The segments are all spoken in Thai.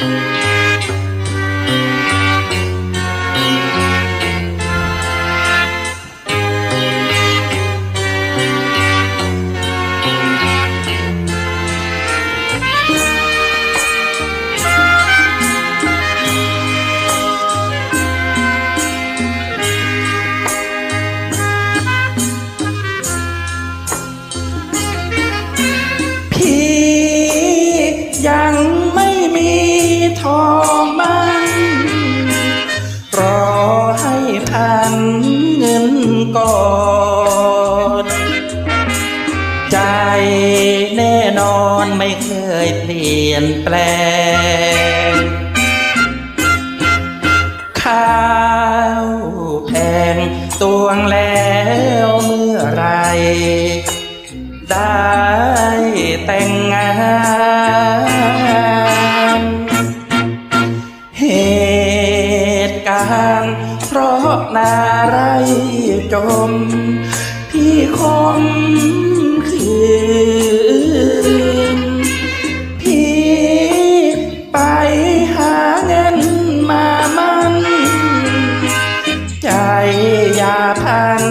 พี่ ไม่มีทองมันรอให้พันเงินก่อนใจแน่นอนไม่เคยเปลี่ยนแปลงข้าวแพงตวงแล้วเมื่อไรได้ นาไรจม พี่คมคืนพี่ไปหาเงินมามันใจอย่าพัน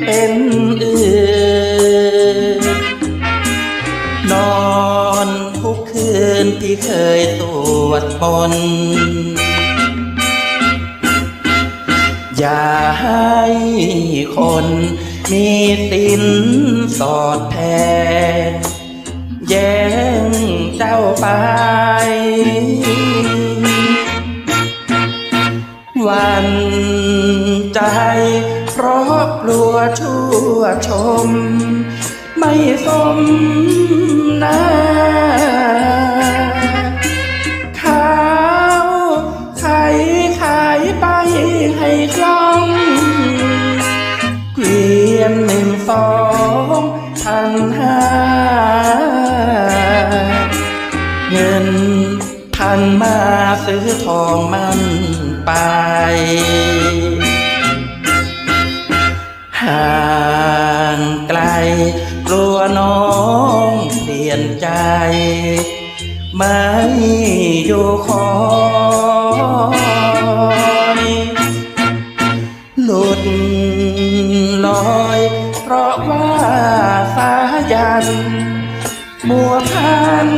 เป็นอื่นนอนทุกคืนที่เคยสวดมน อย่าให้คนมีสินสอดแทนแย่งเจ้าไป วันใจเพราะกลัวชั่วชม ไม่สมนา ซื้อทองมันไป ห่างไกล กลัวน้องเปลี่ยนใจ ไม่อยู่คอยหลุดลอย เพราะว่าสายันมัวพัน